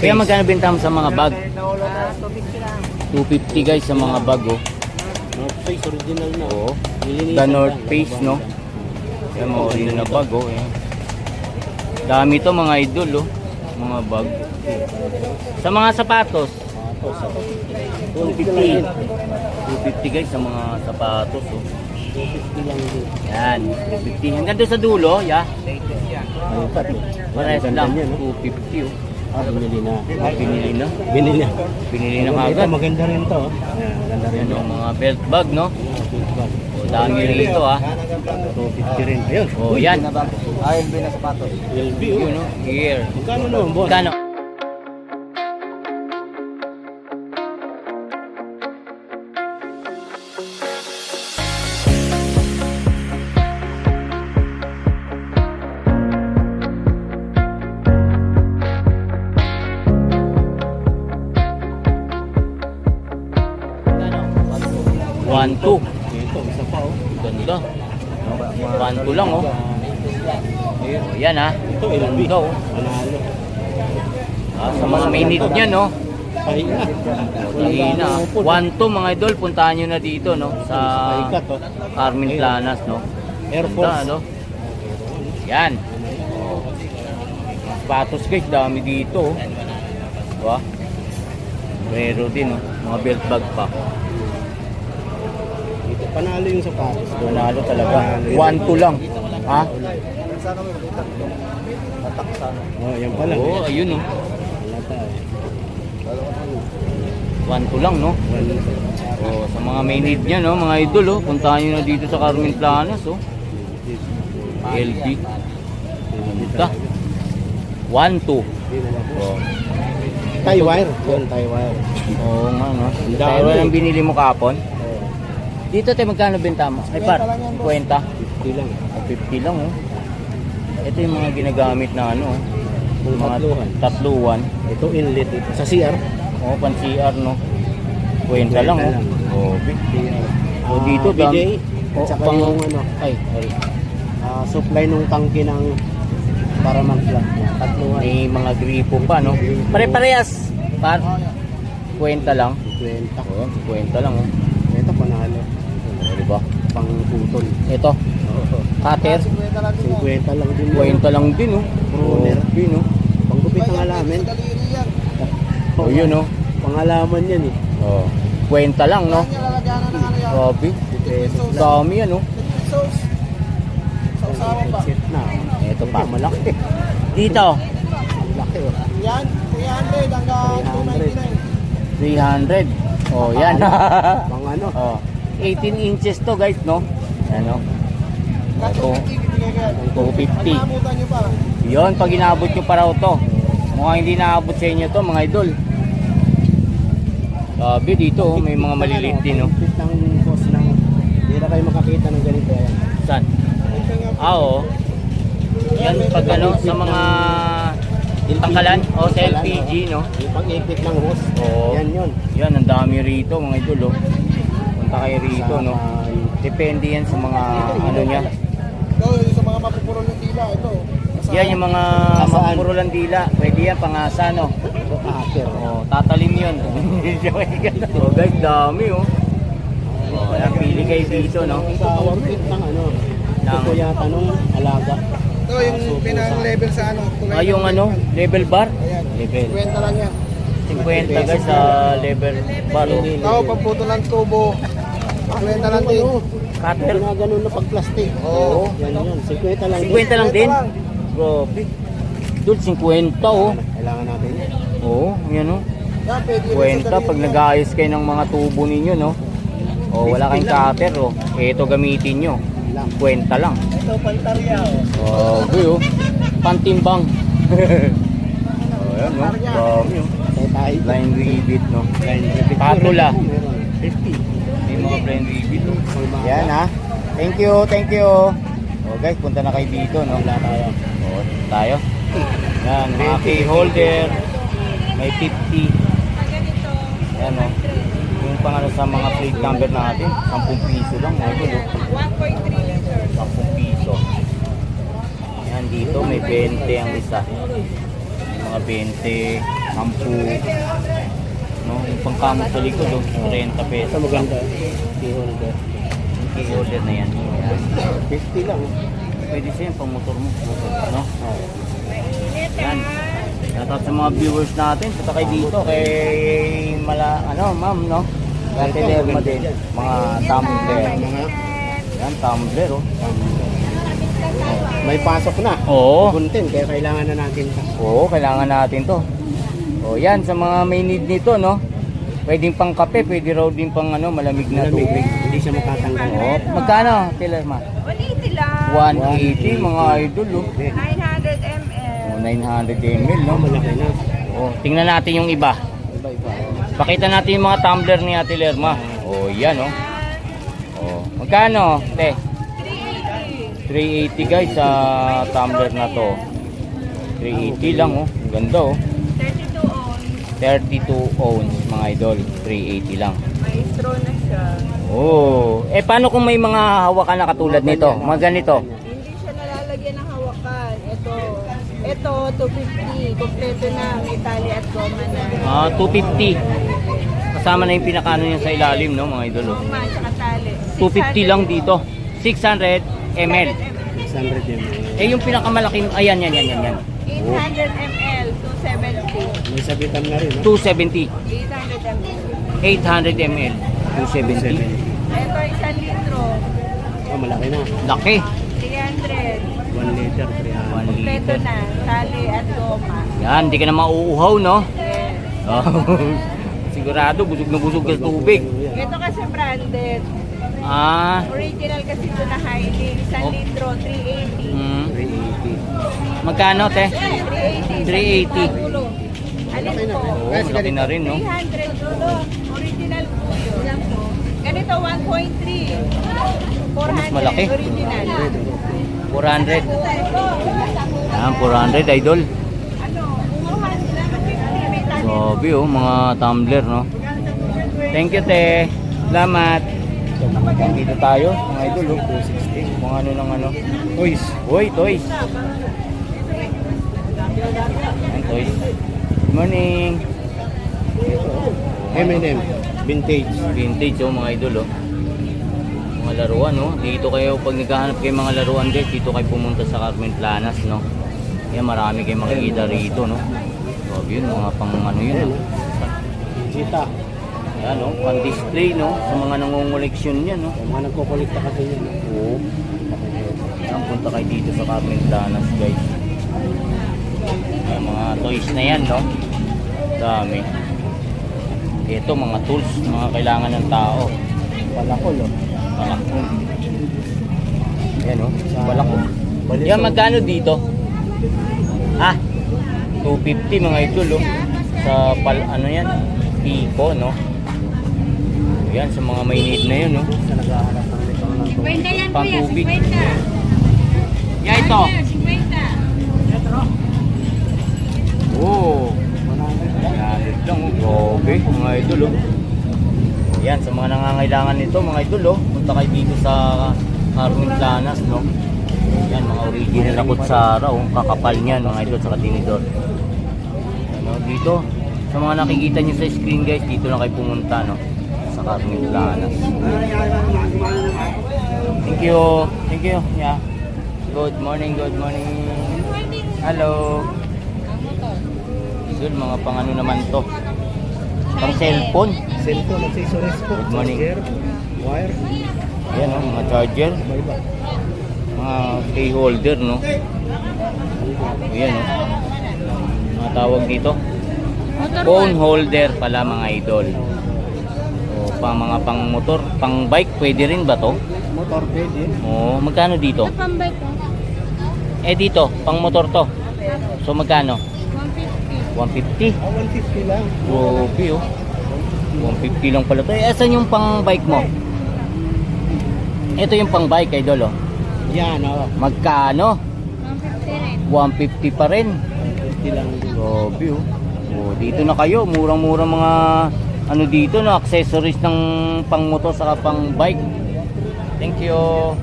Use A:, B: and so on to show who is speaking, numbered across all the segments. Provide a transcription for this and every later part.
A: Kaya magkano benta mo sa mga bag?
B: Sila.
A: 250 guys sa mga bag oh.
C: North Face original na.
A: Oo.
C: Nilinisan
A: The
C: lang,
A: North Face no. Yan mga original na bag oh. Ayan. Dami to mga idol oh. Mga bag. Sa mga sapatos.
C: Sapatos, ah.
A: 250. 250 guys sa mga sapatos oh.
C: 250 lang din.
A: Yan. 250. Hanggang doon sa dulo, yeah.
B: Latest yan.
C: Ano pa Ganda
A: lang.
C: niya, no?
A: 250 oh.
C: Ah, binili na.
A: Ah, binili na.
C: Binili na.
A: Binili na
C: agad.
A: Ito,
C: maganda rin to. Oh. Yeah, maganda rin.
A: Yan oh. mga belt bag, no?
C: Belt bag.
A: O, dami rito, ah.
C: 250 rin. Ayun.
A: O, yan.
B: Ayun, bin na sapatos.
C: LB, oh.
A: No? Gear.
C: Magkano no, boss?
A: Magkano? 1-2.
C: Ito, isa pa oh.
A: Ganda. 1-2 lang oh. Oh, yan ah.
C: Ito, LB.
A: Ganda oh.
C: Manalo.
A: Ah, sa mga may need niya no. Paina. 1-2 mga idol, puntahan nyo na dito no. Sa Carmen Planas no.
C: Air Force.
A: Ganda, no? Yan. Patos guys, dami dito. Oh. Diba? Pero din, oh. mga belt bag pa.
C: Panalo yung sapatos.
A: Manalo talaga. One two lang. Ha?
B: Sana mo makita. Tatak sana.
C: Oh, yan pala.
A: Oo, oh, ayun oh.
C: Wala tayo.
A: One two lang, no? Oh, sa mga may need niya, no? Mga idol, oh. Puntahan nyo na dito sa Carmen Planas, oh. LG. Ganda. One two. Oh.
C: Tie wire. Yun, tie wire.
A: Oo nga, no? Tayo
C: dami.
A: ang binili mo kapon.
C: Oh,
A: Dito tayo magkano benta mo? Ay par, 50.
C: 50 lang.
A: O 50 lang oh. Ito yung mga ginagamit na ano oh. Mga
C: tatluhan.
A: tatluan.
C: Ito inlet. Ito. Sa CR.
A: O pan CR no. 20 lang oh.
C: lang.
A: Oh,
C: CR.
A: O dito
C: Ah, BJ.
A: dami.
C: At
A: O,
C: saka
A: pang-
C: yung ano,
A: Ay, sorry.
C: ah, supply nung tangke ng para mag-flat. Tatluhan.
A: May mga gripo pa no. Pare-parehas. Par 50 lang.
C: 20.
A: Oh, 50 lang oh.
C: Ito panalo.
A: Di ba?
C: Pang putol.
A: Ito, cutter.
C: 50 lang din.
A: 50 lang din oh.
C: Pruner.
A: Oh, din oh.
C: Panggupit ng alamin.
A: Oh, yun oh.
C: Pangalaman yan eh.
A: Oh. 50 lang no. Grabe. Dami yan oh.
C: Set na.
A: Ito pa, malaki. Dito,
C: Laki oh.
B: Yan, 300 hanggang
A: 300. Oh, yan.
C: Pang ano.
A: oh. 18 inches to guys, no? Ano? Ito, 250.
B: Naabutan nyo pa.
A: Yon, pag inabot nyo pa raw to. Mukhang hindi naabot sa inyo to, mga idol. Sabi dito, oh, may mga maliliit din, no?
C: Hindi na kayo makakita ng ganito.
A: Saan? Ah, oo. Yan, pag ano, sa mga tangkalan, o sa LPG, no?
C: Yung pang-ipit ng hose.
A: Oo.
C: Yan yun.
A: Yan, ang dami rito, mga idol, oh. Punta kayo rito, no? Depende yan sa mga, ano niya.
B: Ito, sa mga mapupurol ng tila, ito.
A: Yan, yung mga
C: Asaan?
A: mapupurulan dila. Pwede yan, pangasa, no?
C: Ito, hacker.
A: Oh, tatalim yun. oh, guys, dami, oh. Oh, yan, pili kayo dito, no?
C: Sa pang-ipit ng ano. Ito
A: Ng-
C: yata nung alaga.
B: Ito yung pinang level sa ano.
A: Ah, yung
B: ng
A: ano, level bar?
B: Ayan,
A: Level.
B: 50 lang yan.
A: 50 guys sa level bar, oh.
B: Ito, pagputo ng tubo. 50 lang din.
A: Cutter.
C: Ito nga ganun na pag-plastic.
A: Oo.
C: Yan yun. 50 lang.
A: 50 lang din? Grabe. Dul, 50, oh.
C: Kailangan natin.
A: Oo, yan, oh.
B: Yan, pwede rin sa
A: 50 pag nag-aayos kayo ng mga tubo ninyo, no? O, wala kayong cutter, oh. Ito gamitin nyo.
C: Lang.
A: 50 lang.
B: Ito, pantarya. oh.
A: Grabe, oh. Pantimbang. oh, yan, no? Grabe, oh.
C: Tayo tayo.
A: Line rivet, no?
C: Line repeat.
A: Patula.
C: Meron. 50.
A: Mga?
C: May mga-
A: Yan, ha? Thank you, thank you. Oh, guys, punta na kayo dito, no?
C: Wala tayo.
A: Oh, tayo. Yan, mga key holder. May 50. Yan, no? Yung pangano sa mga plate number natin, 10 piso lang. Mga oh.
D: 1.3 liters.
A: 10 piso. Yan dito, may 20 ang isa. Mga 20, 10. No, yung pangkamot sa likod, oh, 30
C: Ito
A: pesos.
C: maganda. Keyholder.
A: Key order na yan. Ayan.
C: 50 lang.
A: Pwede siya yung pang motor mo. No?
C: Oh.
A: Yan. Shoutout sa mga viewers natin. Punta kayo dito kay mala ano, ma'am, no? Dati
C: Ito, maganda
A: din. Mga tumbler. Yan, tumbler, oh.
C: may pasok na.
A: Oo.
C: Content, kaya kailangan na natin ito.
A: Oo, kailangan natin to. O yan, sa mga may need nito, no? Pwedeng pang kape, pwede raw din pang ano, malamig na
C: Malamig.
A: tubig.
C: Hindi siya matatanggal.
A: Oo. Magkano, Tilerma?
D: 180 lang.
A: 180, mga idol, oh.
D: 900 ml.
A: O, 900 ml, no?
C: Oh, malaki na.
A: O, tingnan natin yung iba.
C: Iba-iba.
A: Pakita natin yung mga tumbler ni Ate Lerma. O, yan, oh. O, magkano, te?
D: 380.
A: 380 guys sa tumbler na to. 380 lang, oh. Ang Ganda, oh.
D: 32 on.
A: 32 ounce, mga idol. 380 lang.
D: May straw na siya.
A: Oh, eh paano kung may mga hawakan na katulad nito? Mga ganito.
D: Hindi siya nalalagyan ng hawakan. Ito. Ito, 250. Kompleto na. May tali at goma na.
A: Ah, 250. Kasama na yung pinakano niya sa ilalim, no, mga idol. oh.
D: Goma, tsaka tali.
A: 250 lang dito. 600 ml.
C: 600 ml.
A: Eh yung pinakamalaking, ayan, yan, yan, yan, yan.
D: 800 ml, 270.
C: May sabitan na rin. No?
A: 270.
D: 800 ml.
A: 800 ml. 270.
D: Ito, isang litro.
C: Oh, malaki na.
A: Laki.
D: 300.
C: 1 liter, 300.
A: 1
D: Kompleto
A: liter.
D: na. Tali at goma.
A: Yan, hindi ka na mauuhaw, no?
D: Yes.
A: Oh. Sigurado, busog na busog ka sa tubig.
D: Ito kasi branded.
A: Ah,
D: Original kasi ito na Highly. Isang
A: Oh.
D: litro, 380.
A: mm.
C: 380.
A: Magkano, te?
D: 380.
A: 380.
D: Alin po?
A: Oo, laki na rin, no?
D: 300 dulo. Original po yun. Ganito, 1.3. 400
A: malaki.
D: original.
A: 400. Yan, 400, idol.
D: Ano? 250. May tali.
A: Grabe oh, mga tumbler, no? Thank you, te. Salamat. Dito tayo, mga idol, oh. 260. Mga ano ng ano.
C: Toys.
A: Uy, toys. Yan, toys. Good morning.
C: M&M. Vintage.
A: Vintage, oh, mga idol, oh. Mga laruan, no? Dito kayo, pag naghahanap kayo mga laruan, guys, dito kayo pumunta sa Carmen Planas, no? Yan, marami kayong makikita rito, no? Grabe yun, mga pang ano yun, no?
C: Cheetah.
A: Yan, no? Pang display, no? Sa mga nangunguleksyon yan, no?
C: Yung mga nagkukolekta kasi yun. no?
A: Oo. Yan, punta kayo dito sa Carmen Planas, guys. Yan, mga toys na yan, no? Dami. Ito, mga tools, mga kailangan ng tao.
C: Palakol, oh.
A: Balako. Yan, no?
C: Sa-
A: Balako.
C: Balisong.
A: Yan, magkano dito? Ha? 250 mga idol, oh. Sa pal, ano yan? Pico, no? Yan, sa mga may need na yun, no?
C: Sa naghahanap ng litro ng tubig.
D: 50 yan,
A: Pang tubig.
D: 50.
A: Yan, ito. Oh. Nalit lang. Grabe, mga idol, oh. Yan, sa mga nangangailangan nito, mga idol, oh. Punta kayo dito sa Carmen Planas, no? Yan, mga original na kutsara, oh. Kakapal niyan, mga idol, sa katinidor. Ano, dito. Sa mga nakikita niyo sa screen, guys, dito lang kayo pumunta, no? Sa Carmen Planas. Thank you. Thank you. Yeah. Good morning, good morning. Hello. Good, mga pang ano naman to. Pang cellphone.
C: Cellphone, accessories po.
A: Good morning.
C: Charger, wire.
A: Yan, oh, mga charger.
C: Iba-iba.
A: Mga key holder, no? Yan, oh. Mga tawag dito. Phone holder pala, mga idol. O, pang mga pang motor, pang bike, pwede rin ba to?
C: Motor pwede.
A: Oo, magkano dito?
D: Pambay ko.
A: Eh dito, pang motor to. So magkano? 150.
D: 150.
C: Oh, 150 lang.
A: Grabe oh. 150 lang pala to. Eh, asan yung pang bike mo? Ito yung pang bike, idol oh.
C: Yan, oh.
A: Magkano?
D: 150 rin.
A: 150 pa rin.
C: 150 lang.
A: Grabe oh. Oh, dito na kayo, murang-murang mga ano dito no, accessories ng pang motor saka pang bike. Thank you.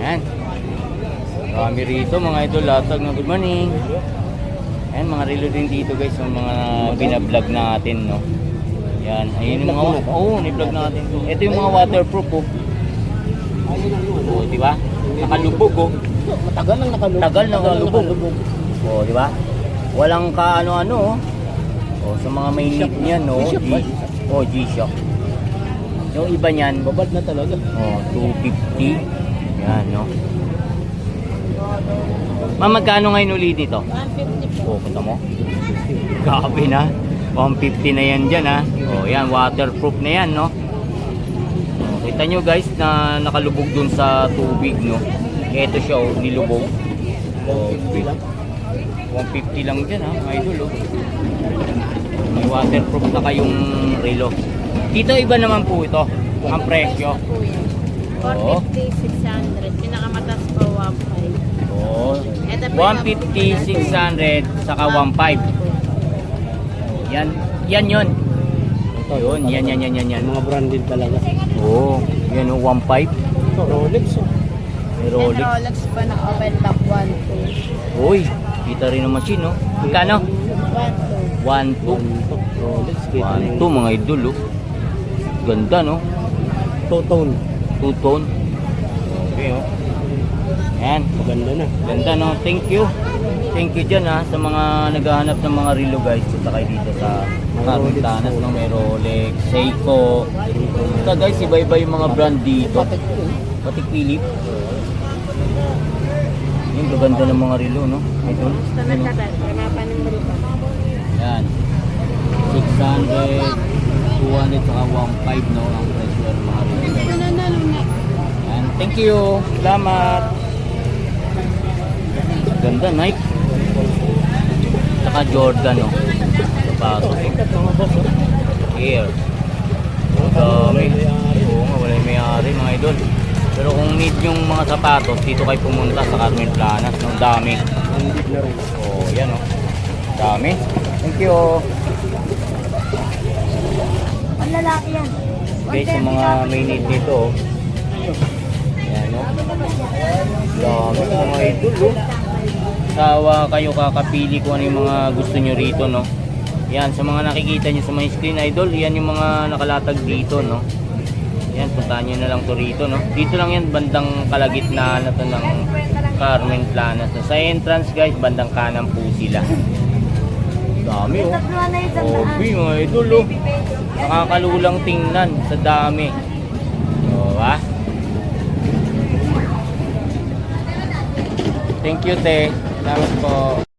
A: Yan. Marami rito mga idol, latag na good morning. Ayan, mga relo din dito guys, yung mga binablog natin, no. Yan, ayun yung mga, oo, oh, ni-vlog natin to. Ito yung mga waterproof, oh. Oh, di ba? Nakalubog, oh.
C: Matagal lang nakalubog.
A: Tagal nakalubog. Oh, di ba? Walang ka ano-ano, oh. Oh, sa mga may need niyan, no. G- Oh, G-Shock. Yung iba niyan,
C: Babad na talaga.
A: Oh, 250. Yan, no? Ma'am, magkano ngayon ulit dito?
D: 150 po.
A: Oh, punta mo. Grabe na. 150 na yan dyan, ha? Oh, yan, waterproof na yan, no? Oh, kita nyo, guys, na nakalubog dun sa tubig, no? Ito siya, oh, nilubog. Oh, 150 lang dyan, ha? Idol, oh. May waterproof na kayong relo. Dito, iba naman po ito. Ang presyo.
D: Po yan.
A: Oo.
D: 450, 600. Pinakamatas po 1.5.
A: Oh,
D: Ito po
A: 150, 600, saka 1.5. Yan, yan yun.
C: Ito,
A: Yun, yan, yan, yan, yan, yan.
C: Mga branded talaga.
A: Oo, oh, yan o, 1.5.
C: Ito, Rolex. Oh.
A: May
D: And
A: Rolex.
D: Rolex pa na open top 1.2.
A: Uy, kita rin ang machine, no? Magkano?
D: 1.2.
A: 1.2.
C: Ito, Rolex. Kita na
A: 1.2, mga idol, oh. Ganda, no?
C: Two-tone.
A: Two-tone. Okay, oh. Yan.
C: Maganda na.
A: Ganda, no? Thank you. Thank you dyan, ha, sa mga naghahanap ng mga relo, guys. Punta kayo dito sa Carmentanas, no? May Rolex, Seiko. Ito, guys, iba-iba yung mga brand dito. Pati Philip. Yung gaganda ng mga relo, no? Idol.
D: Gusto na tagal. Wala pa ng balikan.
A: Yan. 600, 200, saka 1.5, no? Ang presyo ng mga relo. Yan. Thank you. Salamat. Ganda, Nike. Saka Jordan, no? Sapatos. Here. Ang dami. Oo nga, wala yung may-ari, mga idol. Pero kung need yung mga sapatos, dito kayo pumunta sa Carmen Planas. No? Ang dami.
C: Branded na rin.
A: Oh, yan oh. Dami. Thank you.
D: Panlalaki yan.
A: Guys, yung mga may need nito. oh. Yan oh. Dami mga idol oh. Sawa kayo kakapili kung ano yung mga gusto nyo rito no. Yan, sa mga nakikita nyo sa mga screen idol, yan yung mga nakalatag dito no. Yan, puntahan nyo na lang to rito no. Dito lang yan, bandang kalagitnaan na ng Carmen Planas. Sa entrance guys, bandang kanan po sila. Dami oh. Obi, mga idol oh. Nakakalulang tingnan sa dami. O, ba? Thank you, te. Salamat po.